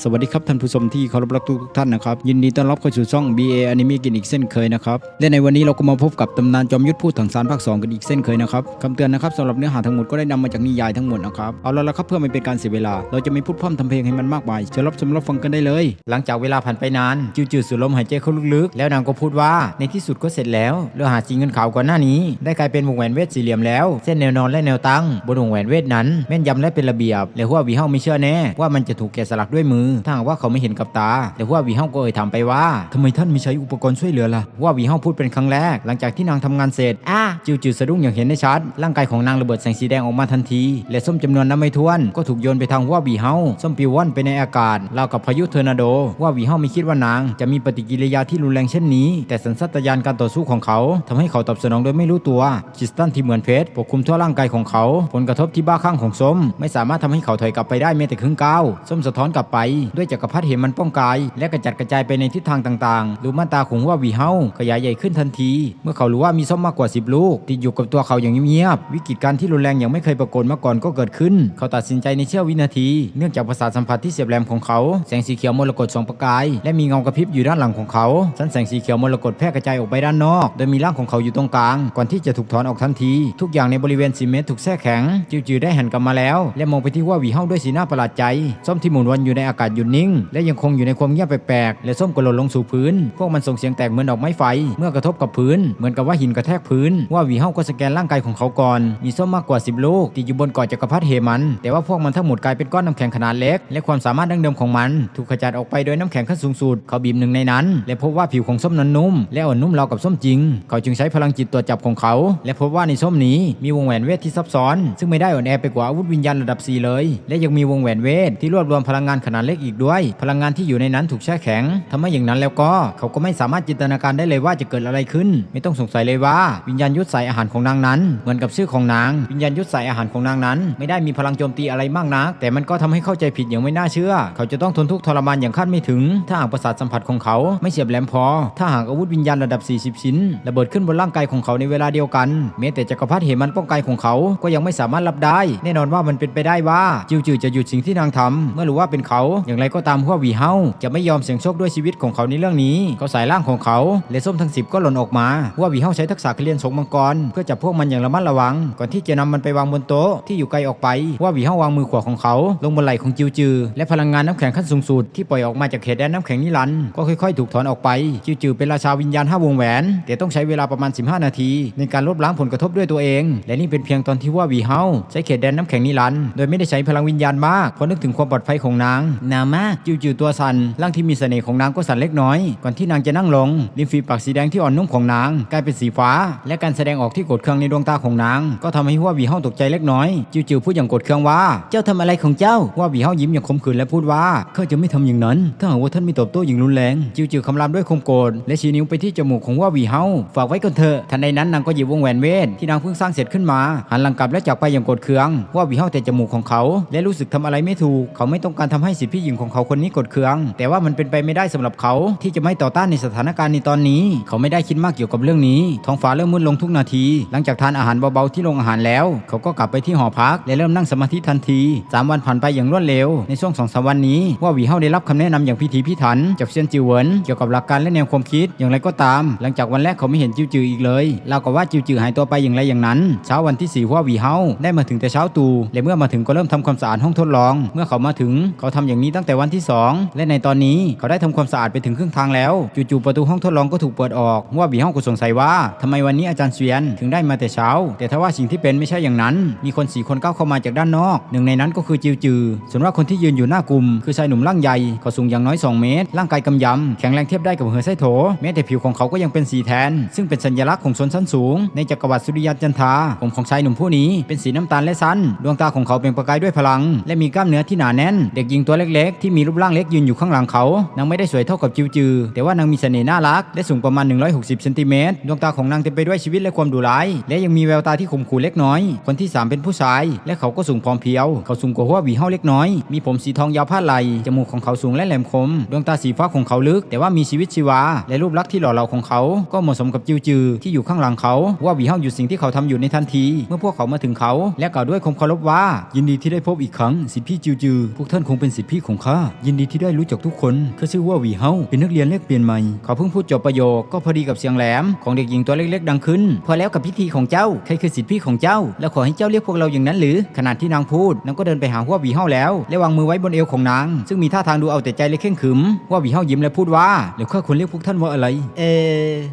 สวัสดีครับท่านผู้ชมที่เคารพรักทุกท่านนะครับ ยินดีต้อนรับเข้าสู่ช่อง BA Anime กินอีกเส้นเคยนะครับ และในวันนี้เราก็มาพบกับตำนานจอมยุทธพูดถังสารภาค 2 กันอีกเส้นเคยนะครับคำเตือนนะครับสำหรับเนื้อหาทั้งหมดก็ได้นำมาจากนิยายทั้งหมดนะครับเอาละละครับเพื่อไม่เป็นการเสียเวลา เราจะไม่พูดพร่ำทำเพลงให้มันมากมายเชิญรับชมรับฟังกันได้เลย หลังจากเวลาผ่านไปนานจิวจือสูดลมหายใจเข้าลึกๆ แล้วนางก็พูดว่าในที่สุดก็เสร็จแล้วเรื่องหาจริงเงินขาวก่อนหน้านี้ ได้กลายเป็นวงแหวนเวทสี่เหลี่ยมแล้วเส้นแนวนอนและแนวตั้งบนวงแหวนเวทนั้นแม่นยำและเป็นระเบียบและหัววีเฮาไม่เชื่อแน่ว่ามันจะถูกแกะสลักด้วยมือถ้าหากว่าเขาไม่เห็นกับตา แต่หัววีเฮาก็เอ่ยถามไปว่าทำไมท่านไม่ใช้อุปกรณ์ช่วยเหลือล่ะหัววีเฮาพูดเป็นครั้งแรก หลังจากที่นางทำงานเสร็จอะจิวจือสะดุ้งอย่างเห็นได้ชัด ร่างกายของนางระเบิดแสงสีแดงออกมาทันที และส้มจำนวนนับไม่ถ้วน ก็ถูกโยนไปทางหัววีเฮาส้มปลิวว่อนไปในอากาศราวกับพายุเทอร์นาโดหัววีเฮาไม่คิดว่านาง จะมีปฏิกิริยาที่รุนแรงเช่นนี้ แต่สัญชาตญาณการต่อสู้ของเขาทำให้เขาตอบสนองโดยไม่รู้ตัวคริสตัลที่เหมือนเพชรปกคลุมทั่วร่างกายของเขา ผลกระทบที่บ้าคลั่งของส้ม ไม่สามารถทำให้เขาถอยกลับไปได้แม้แต่ครึ่งก้าวส้มสะท้อนกลับไปด้วยจักรพรรดิเหมันป้องกาย และกระจัดกระจายไปในทิศทางต่างๆลูม่านตาของว่าวีเฮาขยายใหญ่ขึ้นทันที เมื่อเขารู้ว่ามีส้มมากกว่า 10 ลูก ติดอยู่กับตัวเขาอย่างเงียบๆวิกฤตการณ์ที่รุนแรงอย่างไม่เคยปรากฏมาก่อนก็เกิดขึ้น เขาตัดสินใจในเชื่อวินาที เนื่องจากประสาทสัมผัสที่เสียบแหลมของเขา แสงสีเขียวมรกตสองประกาย และมีเงากระพริบอยู่ด้านหลังของเขาสันแสงสีเขียวมรกตแพร่กระจายออกไปด้านนอก โดยมีร่างของเขาอยู่ตรงกลาง ก่อนที่จะถูกถอนออกทันที ทุกอย่างในบริเวณซีเมนต์ถูกแช่แข็งจิวจือได้หันกลับมาแล้ว และมองไปที่ว่าวีเฮาด้วยสีหน้าประหลาดใจส้มที่หมุนวนอยู่ในอากาศหยุดนิ่ง และยังคงอยู่ในความเงียบแปลกๆและส้มก็หล่นลงสู่พื้น พวกมันส่งเสียงแตกเหมือนดอกไม้ไฟ เมื่อกระทบกับพื้น เหมือนกับว่าหินกระแทกพื้น ว่าวีเฮาก็สแกนร่างกายของเขาก่อน มีส้มมากกว่า 10 ลูกติดอยู่บนเกาะจักรพรรดิเฮมัน แต่ว่าพวกมันทั้งหมดกลายเป็นก้อนน้ำแข็งขนาดเล็ก และความสามารถดั้งเดิมของมัน ถูกขจัดออกไปโดยน้ำแข็งขั้นสูงสุด เขาบีบหนึ่งในนั้น และพบว่าผิวของส้มนั้นนุ่ม และอ่อนนุ่มราวกับส้มจริง เขาจึงใช้พลังจิตตรวจจับของเขา และพบว่าในส้มนี้มีวงแหวนเวทที่ซับซ้อน ซึ่งไม่ได้อ่อนแอไปกว่าอาวุธวิญญาณระดับ 4 เลย และยังมีวงแหวนเวทที่รวบรวมพลังงานขนาดเล็กอีกด้วย พลังงานที่อยู่ในนั้นถูกแช่แข็งทำให้อย่างนั้นแล้วก็ เขาก็ไม่สามารถจินตนาการได้เลยว่าจะเกิดอะไรขึ้น ไม่ต้องสงสัยเลยว่า วิญญาณยุทธสายอาหารของนางนั้น เหมือนกับชื่อของนาง วิญญาณยุทธสายอาหารของนางนั้น ไม่ได้มีพลังโจมตีอะไรมากนัก แต่มันก็ทำให้เข้าใจผิดอย่างไม่น่าเชื่อ เขาจะต้องทนทุกข์ทรมานอย่างคาดไม่ถึง ถ้าหากประสาทสัมผัสของเขาไม่เฉียบแหลมพอ ถ้าหากอาวุธวิญญาณระดับ 40 ชิ้นระเบิดขึ้นบนร่างกายของเขาในเวลาเดียวกันแม้แต่จักรพรรดิเหมันป้องกันของเขาก็ยังไม่สามารถรับได้ แน่นอนว่ามันเป็นไปได้ว่าจิวจือจะหยุดสิ่งที่นางทำเมื่อรู้ว่าเป็นเขาอย่างไรก็ตามพวกวีเฮาจะไม่ยอมเสี่ยงโชคด้วยชีวิตของเขาในเรื่องนี้ เขาสายร่างของเขาและส้มทั้งสิบก็หล่นออกมาว่าวีเฮาใช้ทักษะเรียนสงมังกร เพื่อจับพวกมันอย่างระมัดระวัง ก่อนที่จะนำมันไปวางบนโต๊ะที่อยู่ไกลออกไปว่าวีเฮาวางมือขวาของเขาลงบนไหล่ของจิวจือ และพลังงานน้ำแข็งขั้นสูงสุดที่ปล่อยออกมาจากเขตแดนน้ำแข็งนิรันด์ก็ค่อยๆ ถูกถอนออกไปจิวจือเป็นราชาวิญญาณห้าวงแหวนแต่ต้องใช้เวลาประมาณ 15 นาที ในการลบล้างผลกระทบด้วยตัวเอง และนี่เป็นเพียงตอนที่ว่าวีเฮาใช้เขตแดนน้ำแข็งนิรันด์โดยไม่ได้ใช้พลังวิญญาณมากเพราะนึกถึงความปลอดภัยของนางนามากจิวจือตัวสั่นร่างที่มีเสน่ห์ของนางก็สั่นเล็กน้อย ก่อนที่นางจะนั่งลงริมฝีปากสีแดงที่อ่อนนุ่มของนางกลายเป็นสีฟ้า และการแสดงออกที่โกรธเคืองในดวงตาของนาง ก็ทำให้ว่าหวีเฮาตกใจเล็กน้อยจิวจือพูดอย่างโกรธเคืองว่า เจ้าทำอะไรของเจ้าว่าวีเฮายิ้มอย่างขมขื่นและพูดว่าข้าจะไม่ทำอย่างนั้น ถ้าหากว่าท่านไม่ตอบโต้อย่างรุนแรงจิวจือคำรามด้วยคมโกรธและชี้นิ้วไปที่จมูกของว่าวีเฮาฝากไว้ก่อนเถอะทันใดนั้นนางก็หยิบวงแหวนเวทที่นางเพิ่งสร้างเสร็จขึ้นมา หันหลังกลับและจากไปอย่างโกรธเคืองว่าวีเฮาแต่จมูกของเขา และรู้สึกทำอะไรไม่ถูกเขาไม่ต้องการทำให้สิทธิพี่หญิงของเขาคนนี้กรธเคือง แต่ว่ามันเป็นไปไม่ได้สำหรับเขาที่จะไม่ต่อต้านในสถานการณ์ในตอนนี้ เขาไม่ได้คิดมากเกี่ยวกับเรื่องนี้ ท้องฟ้าเริ่มมืดลงทุกนาที หลังจากทานอาหารเบาๆที่โรงอาหารแล้ว เขาก็กลับไปที่หอพักและเริ่มนั่งสมาธิทันทีสามวันผ่านไปอย่างรวดเร็ว ในช่วงสองสามวันนี้ว่าวีเฮาได้รับคำแนะนำอย่างพิถีพิถันจากเซียนจิวเวินเกี่ยวกับหลักการและแนวความคิดอย่างไรก็ตาม หลังจากวันแรกเขาไม่เห็นจิวจืออีกเลยเรากับว่าจิวจือหายตัวไปอย่างไรอย่างนั้น เช้าวันที่สี่ว่าวีเฮาได้มาถึงแต่เช้าตู่และเมื่อมาถึงก็เริ่มทำความสะอาดห้องทดลอง เมื่อเขามาถึงเขาทำอย่างนี้ตั้งแต่วันที่สองและในตอนนี้เขาได้ทำความสะอาดไปถึงครึ่งทางแล้วจู่ๆประตูห้องทดลองก็ถูกเปิดออกว่าหวีเฮาก็สงสัยว่าทำไมวันนี้อาจารย์เสวียนถึงได้มาแต่เช้า แต่ถ้าว่าสิ่งที่เป็นไม่ใช่อย่างนั้น มีคนสี่คนก้าวเข้ามาจากด้านนอกหนึ่งในนั้นก็คือจิวจือ ส่วนว่าคนที่ยืนอยู่หน้ากลุ่ม คือชายหนุ่มร่างใหญ่เขาสูงอย่างน้อย 2 เมตร ร่างกายกำยำแข็งแรงเทียบได้กับเหือไส้โถ แม้แต่ผิวของเขาก็ยังเป็นสีแทน ซึ่งเป็นสัญลักษณ์ของชนชั้นสูง ในจักรวรรดิสุริยันจันทราผมของชายหนุ่มผู้นี้เป็นสีน้ำตาลและสั้นดวงตาของเขาเป็นประกายด้วยพลัง และมีกล้ามเนื้อที่หนาแน่น เด็กหญิงตัวเล็กๆ ที่มีรูปร่างเล็กยืนอยู่ข้างหลังเขา นางไม่ได้สวยเท่ากับจิวจือ แต่ว่านางมีเสน่ห์น่ารัก และสูงประมาณ 160เซนติเมตร ดวงตาของนางเต็มไปด้วยชีวิตและความดุร้าย และยังมีแววตาที่ขมขู่เล็กน้อย คนที่สามเป็นผู้ชาย และเขาก็สูงพร้อมเพียว เขาสูงกว่าหัวหวีเฮาเล็กน้อย มีผมสีทองยาวพาดไหล จมูกของเขาสูงและแหลมคม ดวงตาสีฟ้าของเขาลึก แต่ว่ามีชีวิตชีวา และรูปลักษณ์ที่หล่อเหลาของเขา ก็เหมาะสมกับจิวจือ ที่อยู่ข้างหลังเขาว่าหวีเฮาหยุดสิ่งที่เขาทำอยู่ในทันที เมื่อพวกเขามาถึงเขา และกล่าวด้วยความเคารพว่า ยินดีที่ได้พบอีกครั้งสิทธิพี่จิวจือพวกท่านคงเป็นสิทธิพี่ของข้ายินดีที่ได้รู้จักทุกคนข้าชื่อว่าวีเฮาเป็นนักเรียนแลกเปลี่ยนใหม่เขาเพิ่งพูดจบประโยคก็พอดีกับเสียงแหลมของเด็กหญิงตัวเล็กๆ ดังขึ้น พอแล้วกับพิธีของเจ้าใครคือสิทธิพี่ของเจ้า แล้วขอให้เจ้าเรียกพวกเราอย่างนั้นหรือขณะที่นางพูดนางก็เดินไปหาหัววีเฮาแล้วและวางมือไว้บนเอวของนาง ซึ่งมีท่าทางดูเอาแต่ใจและเข่งขึมว่าวีเฮายิ้มและพูดว่าแล้วข้าควรเรียกพวกท่านว่าอะไร เอ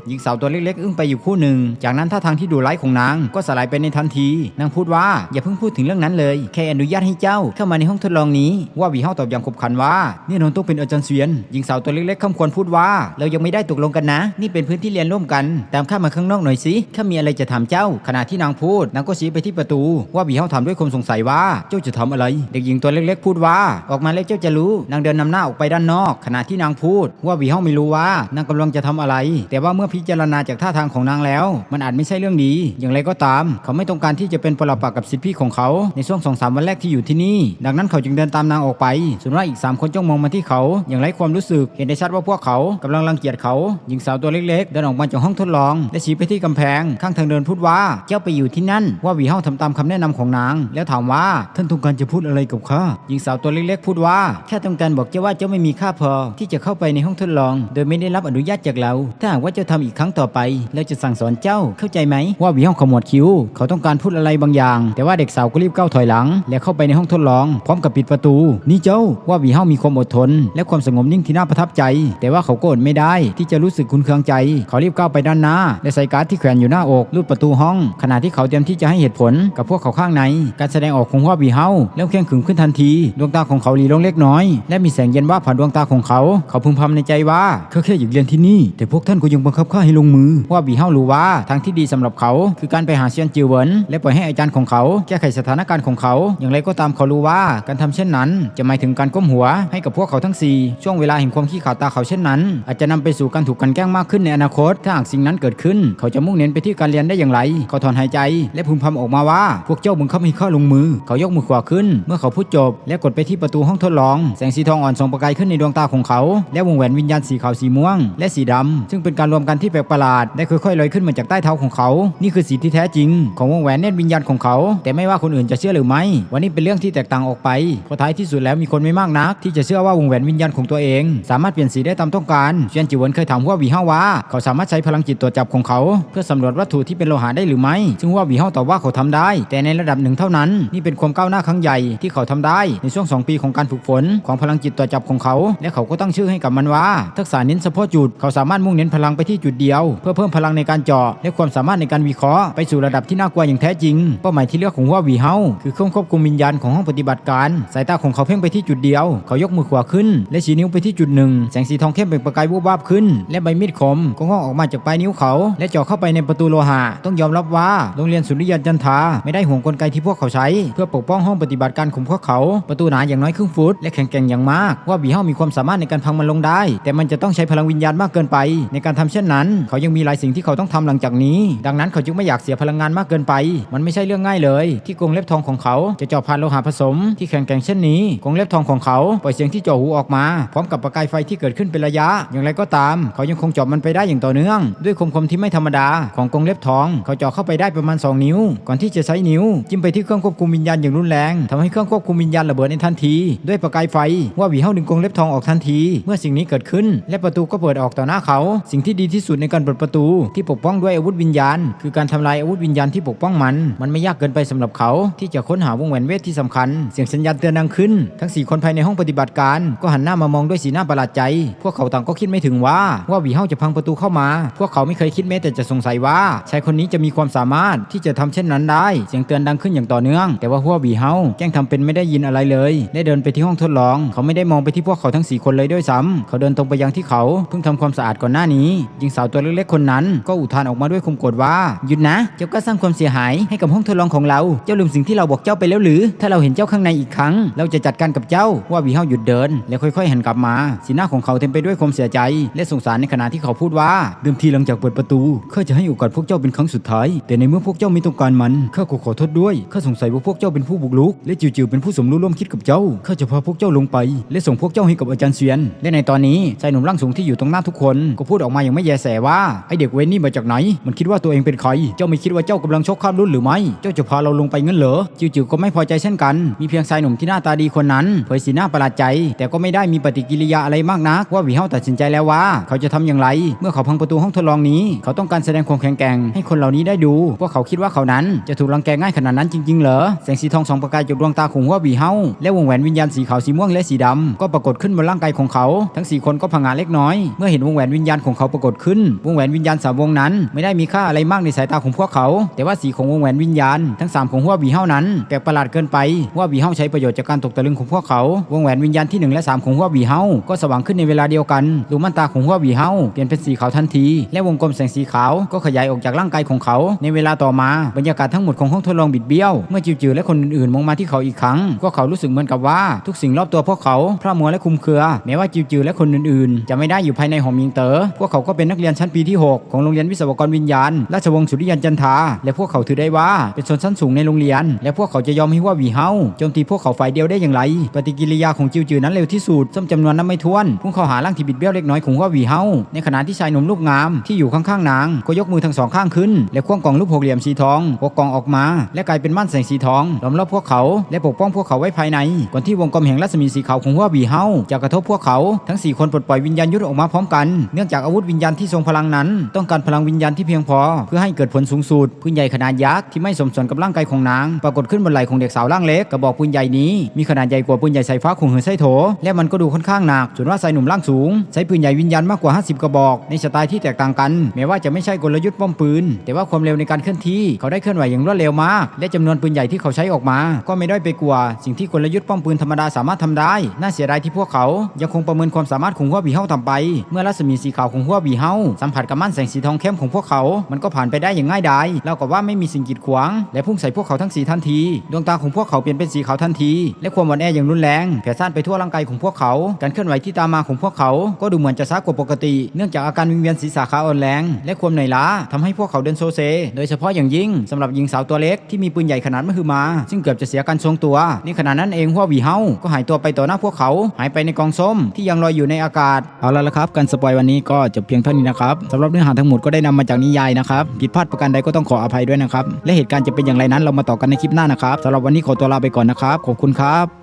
หญิงสาวตัวเล็กๆ อึ้งไปอยู่คู่หนึ่ง จากนั้นท่าทางที่ดูร้ายของนางก็สลายไปในทันที นางพูดว่าอย่าเพิ่งพูดถึงเรื่องนั้นเลยแค่อนุญาตให้เจ้าเข้ามาในห้องทดลองนี้ว่าวีเฮาตอบอย่างขบขันว่านี่นนต้องเป็นอาจารย์เสวียนหญิงสาวตัวเล็กๆคำควรพูดว่า เรายังไม่ได้ตกลงกันนะ นี่เป็นพื้นที่เรียนร่วมกัน ตามข้ามาข้างนอกหน่อยสิข้ามีอะไรจะถามเจ้า ขณะที่นางพูดนางก็ชี้ไปที่ประตู ว่าหวีเฮาถามด้วยความสงสัยว่าเจ้าจะทำอะไร เด็กหญิงตัวเล็กๆ พูดว่า ออกมาแล้วเจ้าจะรู้ นางเดินนำหน้าออกไปด้านนอก ขณะที่นางพูด ว่าหวีเฮาไม่รู้ว่านางกำลังจะทำอะไร แต่ว่าเมื่อพิจารณาจากท่าทางของนางแล้ว มันอาจไม่ใช่เรื่องดี อย่างไรก็ตาม เขาไม่ต้องการที่จะเป็นปรปักษ์กับสิทธิพี่ของเขาในช่วงสองสามวันแรกที่อยู่ที่นี่ ดังนั้นเขาจึงเดินตามนางออกไปส่วนว่าอีกสามคนจ้องมองมาที่เขาอย่างไร้ความรู้สึกเห็นได้ชัดว่าพวกเขากำลังรังเกียจเขาหญิงสาวตัวเล็กๆเดินออกมาจากห้องทดลองและชี้ไปที่กำแพง ข้างทางเดินพูดว่าเจ้าไปอยู่ที่นั่น ว่าวีเฮาทำตามคำแนะนำของนาง แล้วถามว่าท่านต้องการจะพูดอะไรกับข้าหญิงสาวตัวเล็กๆ พูดว่าแค่ต้องการบอกเจ้าว่าเจ้าไม่มีค่าพอ ที่จะเข้าไปในห้องทดลอง โดยไม่ได้รับอนุญาตจากเรา ถ้าหากว่าเจ้าทำอีกครั้งต่อไปเราจะสั่งสอนเจ้าเข้าใจไหมว่าวีเฮาขมวดคิ้ว เขาต้องการพูดอะไรบางอย่าง แต่ว่าเด็กสาวก็รีบก้าวถอยหลัง และเข้าไปในห้องทดลอง พร้อมกับปิดประตู นี่เจ้าว่าวีเฮามีความอดทน และความสงบนิ่งที่น่าประทับใจ แต่ว่าเขาโก็อดไม่ได้ที่จะรู้สึกคุณเคืองใจ เขารีบก้าวไปด้านหน้าและใส่การ์ดที่แขวนอยู่หน้าอกลูดประตูห้อง ขณะที่เขาเตรียมที่จะให้เหตุผลกับพวกเขาข้างใน การแสดงออกของว่าวีเฮาเริ่มเข้มขึงขึ้นทันที ดวงตาของเขาหลีลงเล็กน้อย และมีแสงเย็นว่าผ่านดวงตาของเขา เขาพึมพำในใจว่าเขาแค่อยากเรียนที่นี่ แต่พวกท่านก็ยังบังคับข้าให้ลงมือ ว่าวีเฮารู้ว่าทางที่ดีสำหรับเขา คือการไปหาเซียนจิวเวินและปล่อยให้อาจารย์ของเขา แก้ไขสถานการณ์ของเขา อย่างไรก็ตามเขารู้ว่าการทำเช่นนั้น จะหมายถึงการก้มหัวให้กับพวกเขาทั้งสี่ช่วงเวลาแห่งความขี้ขาดตาเขาเช่นนั้น อาจจะนำไปสู่การถูกกันแกล้งมากขึ้นในอนาคต ถ้าหากสิ่งนั้นเกิดขึ้น เขาจะมุ่งเน้นไปที่การเรียนได้อย่างไร เขาถอนหายใจ และพึมพำออกมาว่า พวกเจ้าบังคับให้ข้าลงมือ เขายกมือขวาขึ้น เมื่อเขาพูดจบ และกดไปที่ประตูห้องทดลอง แสงสีทองอ่อนส่องประกายขึ้นในดวงตาของเขา และวงแหวนวิญญาณสีขาวสีม่วง และสีดำซึ่งเป็นการรวมกันที่แปลกประหลาดได้ค่อยๆลอยขึ้นมาจากใต้เท้าของเขา นี่คือสีที่แท้จริง ของวงแหวนเนตรวิญญาณของเขา แต่ไม่ว่าคนอื่นจะเชื่อหรือไม่วันนี้เป็นเรื่องที่แตกต่างออกไปเพราะท้ายที่สุดแล้วมีคนไม่มากนัก ที่จะเชื่อว่าวงแหวนวิญญาณของตัวเอง สามารถเปลี่ยนสีได้ตามต้องการเชียนจิวนเคยถามว่าวีเฮาว่า เขาสามารถใช้พลังจิตตรวจจับของเขา เพื่อสำรวจวัตถุที่เป็นโลหะได้หรือไม่ ซึ่งว่าวีเฮาตอบว่าเขาทำได้ แต่ในระดับหนึ่งเท่านั้น นี่เป็นความก้าวหน้าครั้งใหญ่ที่เขาทำได้ในช่วง 2 ปีของการฝึกฝนของพลังจิตตรวจจับของเขา และเขาก็ตั้งชื่อให้กับมันว่า ทักษะเน้นเฉพาะจุด เขาสามารถมุ่งเน้นพลังไปที่จุดเดียว เพื่อเพิ่มพลังในการเจาะและความสามารถในการวิเคราะห์ไปสู่ระดับที่น่ากลัวอย่างแท้จริง เป้าหมายที่เลือกของว่าวีเฮาคือเครื่องควบคุมวิญญาณของห้องปฏิบัติการ สายตาของเขาเพ่งไปที่จุดเดียว เขายกมือขวาขึ้น และชี้นิ้วไปที่จุดหนึ่งแสงสีทองเข้มเปล่งประกายวูบวาบขึ้น และใบมีดคมก็งอกออกมาจากปลายนิ้วเขา และเจาะเข้าไปในประตูโลหะต้องยอมรับว่าโรงเรียนสุริยันจันทาไม่ได้ห่วงกลไกที่พวกเขาใช้ เพื่อปกป้องห้องปฏิบัติการของพวกเขา ประตูหนาอย่างน้อยครึ่งฟุต และแข็งแกร่งอย่างมาก ว่าบีเฮามีความสามารถในการพังมันลงได้ แต่มันจะต้องใช้พลังวิญญาณมากเกินไป ในการทำเช่นนั้น เขายังมีหลายสิ่งที่เขาต้องทำหลังจากนี้ ดังนั้นเขาจึงไม่อยากเสียพลังงานมากเกินไป มันไม่ใช่เรื่องง่ายเลย ที่กรงเล็บทองของเขาจะเจาะผ่านโลหะผสม ที่แข็งแกร่งเช่นนี้กรงเล็บทองของเขาปล่อยเสียงที่จ่อหูออกมา พร้อมกับประกายไฟที่เกิดขึ้นเป็นระยะ อย่างไรก็ตาม เขายังคงเจาะมันไปได้อย่างต่อเนื่อง ด้วยคมคมที่ไม่ธรรมดาของกรงเล็บทอง เขาเจาะเข้าไปได้ประมาณ 2 นิ้ว ก่อนที่จะใช้นิ้ว จิ้มไปที่เครื่องควบคุมวิญญาณอย่างรุนแรงทำให้เครื่องควบคุมวิญญาณระเบิดในทันที ด้วยประกายไฟว่าวีเฮาดึงกรงเล็บทองออกทันที เมื่อสิ่งนี้เกิดขึ้น และประตูก็เปิดออกต่อหน้าเขา สิ่งที่ดีที่สุดในการเปิดประตู ที่ปกป้องด้วยอาวุธวิญญาณ คือการทำลายอาวุธวิญญาณที่ปกป้องมัน มันไม่ยากเกินไปสำหรับเขา ที่จะค้นหาวงแหวนเวทที่สำคัญ เสียงสัญญาณเตือนดังขึ้น ทั้งสี่คนภายในห้องปฏิบัติการ ก็หันหน้ามามองด้วยสีหน้าประหลาดใจ พวกเขาต่างก็คิดไม่ถึงว่า ว่าวีเฮาจะพังประตูเข้ามา พวกเขาไม่เคยคิดแม้แต่จะสงสัยว่าชายคนนี้จะมีความสามารถที่จะทำเช่นนั้นได้ เสียงเตือนดังขึ้นอย่างต่อเนื่อง แต่ว่าหัววีเฮาแกล้งทำเป็นไม่ได้ยินอะไรเลย ได้เดินไปที่ห้องทดลอง เขาไม่ได้มองไปที่พวกเขาทั้งสี่คนเลยด้วยซ้ำเขาเดินตรงไปยังที่เขาเพิ่งทำความสะอาดก่อนหน้านี้หญิงสาวตัวเล็กๆคนนั้น ก็อุทานออกมาด้วยคมโกรธว่าหยุดนะ เจ้าก็สร้างความเสียหายให้กับห้องทดลองของเรา เจ้าลืมสิ่งที่เราบอกเจ้าไปแล้วหรือ ถ้าเราเห็นเจ้าข้างในอีกครั้ง เราจะจัดการกับเจ้าว่าวีเฮาหยุดเดิน แล้วค่อยๆหันกลับมา สีหน้าของเขาเต็มไปด้วยความเสียใจ และสงสารในขณะที่เขาพูดว่าเดิมทีหลังจากเปิดประตูข้าจะให้โอกาสพวกเจ้าเป็นครั้งสุดท้าย แต่ในเมื่อพวกเจ้าไม่ต้องการมันข้าก็ขอโทษด้วยข้าสงสัยว่าพวกเจ้าเป็นผู้บุกรุก และจิ๋วๆเป็นผู้สมรู้ร่วมคิดกับเจ้าข้าจะพาพวกเจ้าลงไป และส่งพวกเจ้าให้กับอาจารย์เซียน และในตอนนี้ชายหนุ่มร่างสูงที่อยู่ตรงหน้าทุกคน ก็พูดออกมาอย่างไม่แยแสว่าไอเด็กเวนนี่มาจากไหน มันคิดว่าตัวเองเป็นใคร เจ้าไม่คิดว่าเจ้ากำลังชกข้ามรุ่นหรือไม่ เจ้าจะพาเราลงไปงั้นเหรอจิวๆก็ไม่พอใจเช่นกัน มีเพียงชายหนุ่มที่หน้าตาดีคนนั้นเผยยสีหน้าประหลาดใจ แต่ก็ไม่ได้มีปฏิกิริยาอะไรมากนัก ว่าวีเฮาตัดสินใจแล้วว่า เขาจะทำอย่างไร เมื่อเขาพังประตูห้องทดลองนี้ เขาต้องการแสดงความแข็งแกร่งให้คนเหล่านี้ได้ดูว่าเขาคิดว่าเขานั้นจะถูกรังแกง่ายขนาดนั้นจริงๆเหรอแสงสีทองสองประกายจากดวงตาของหัววีเฮาและวงแหวนวิญญาณสีขาวสีม่วงและสีดำก็ปรากฏขึ้นบนร่างกายของเขา ทั้งสี่คนก็ผงาเล็กน้อยเมื่อเห็นวงแหวนวิญญาณของเขาปรากฏขึ้น วงแหวนวิญญาณสามวงนั้น ไม่ได้มีค่าอะไรมากในสายตาของพวกเขา แต่ว่าสีของวงแหวนวิญญาณ ทั้งสามของหัววีเฮานั้นแปลกประหลาดเกินไปว่าวีเฮาใช้ประโยชน์จากการตกตะลึงของพวกเขาวงแหวนวิญญาณที่หนึ่งและสามของหัววีเฮาก็สว่างขึ้นในเวลาเดียวกันลูกมันตาของหัววีเฮาเปลี่ยนเป็นสีขาวทันที และวงกลมแสงสีขาวก็ขยายออกจากร่างกายของเขา ในเวลาต่อมาบรรยากาศทั้งหมดของห้องทดลองบิดเบี้ยว เมื่อจิวจือและคนอื่นๆมองมาที่เขาอีกครั้ง พวกเขารู้สึกเหมือนกับว่าทุกสิ่งรอบตัวพวกเขาพร่ามัวและคุมเครือ แม้ว่าจิวจือและคนอื่นๆ จะไม่ได้อยู่ภายในหอมิงเต๋อพวกเขาก็เป็นนักเรียนชั้นปีที่ 6 ของโรงเรียนวิศวกรวิญญาณราชวงศ์สุริยันจันทาและพวกเขาถือได้ว่าเป็นชนชั้นสูงในโรงเรียน และพวกเขาจะยอมให้ว่าวีเฮาโจมตีพวกเขาฝ่ายเดียวได้อย่างไรปฏิกิริยาของจิวจือนั้นเร็วที่สุดส้มจำนวนนับไม่ถ้วนพุ่งเข้าหาร่างที่บิดเบี้ยวเล็กน้อยของว่าวีเฮาในขณะที่ชายหนุ่มรูปงามที่อยู่ข้างๆนาง ก็ยกมือทั้งสองข้างขึ้น และควงกล่องรูปหกเหลี่ยมสีทองหกกล่องออกมา และกลายเป็นม่านแสงสีทองล้อมรอบพวกเขา และปกป้องพวกเขาไว้ภายใน ก่อนที่วงกลมแห่งรัศมีสีขาวของหัวบีเฮาจะกระทบพวกเขาทั้ง 4 คนปลดปล่อยวิญญาณยุทธออกมาพร้อมกันเนื่องจากอาวุธวิญญาณที่ทรงพลังนั้น ต้องการพลังวิญญาณที่เพียงพอ เพื่อให้เกิดผลสูงสุดปืนใหญ่ขนาดยักษ์ที่ไม่สมส่วนกับร่างกายของนาง ปรากฏขึ้นบนไหล่ของเด็กสาวร่างเล็กกระบอกปืนใหญ่นี้มีขนาดใหญ่กว่าปืนใหญ่ใสายฟ้าของเหินไส้โถ และมันก็ดูค่อนข้างหนัก ส่วนว่าชายหนุ่มร่างสูง ใช้ปืนใหญ่วิญญาณมากกว่า 50 กระบอก ในสไตล์ที่แตกต่างกัน แม้ว่าจะไม่ใช่กลยุทธ์ป้อมปืน แต่ว่าความเร็วในการเคลื่อนที่เขาได้เคลื่อนไหวอย่างรวดเร็วมาก และจำนวนปืนใหญ่ที่เขาใช้ออกมา ก็ไม่ได้ไปกว่า สิ่งที่กลยุทธ์ป้อมปืนธรรมดาสามารถทำได้ น่าเสียดายที่พวกเขา ยังคงประเมินความสามารถของหัวบีเฮาทำไป เมื่อรัศมีสีขาวของหัวบีเฮาสัมผัสกับม่านแสงสีทองเข้มของพวกเขา มันก็ผ่านไปได้อย่างง่ายดายเรากับว่าไม่มีสิ่งกีดขวาง และพุ่งใส่พวกเขาทั้งสีทันที ดวงตาของพวกเขาเปลี่ยนเป็นสีขาวทันที และความอ่อนแออย่างรุนแรงแผ่ซ่านไปทั่วร่างกายของพวกเขา การเคลื่อนไหวที่ตามมาของพวกเขา ก็ดูเหมือนจะช้ากว่าปกติ เนื่องจากอาการวิงเวียนศีรษะขาอ่อนแรง และความเหนื่อยล้าทำให้พวกเขาเดินโซเซ โดยเฉพาะอย่างยิ่งสำหรับหญิงสาวตัวเล็กที่มีปืนใหญ่ขนาดมหึมา ซึ่งเกือบจะเสียการทรงตัว ในขณะนั้นเองหัววีเฮาก็หายตัวไปต่อหน้าพวกเขา หายไปในกองส้มที่ยังลอยอยู่ในอากาศ เอาละละครับ การสปอยวันนี้ก็จบเพียงเท่านี้นะครับสำหรับเนื้อหาทั้งหมดก็ได้นำมาจากนิยายนะครับผิดพลาดประการใดก็ต้องขออภัยด้วยนะครับและเหตุการณ์จะเป็นอย่างไรนั้นเรามาต่อกันในคลิปหน้านะครับสำหรับวันนี้ขอตัวลาไปก่อนนะครับขอบคุณครับ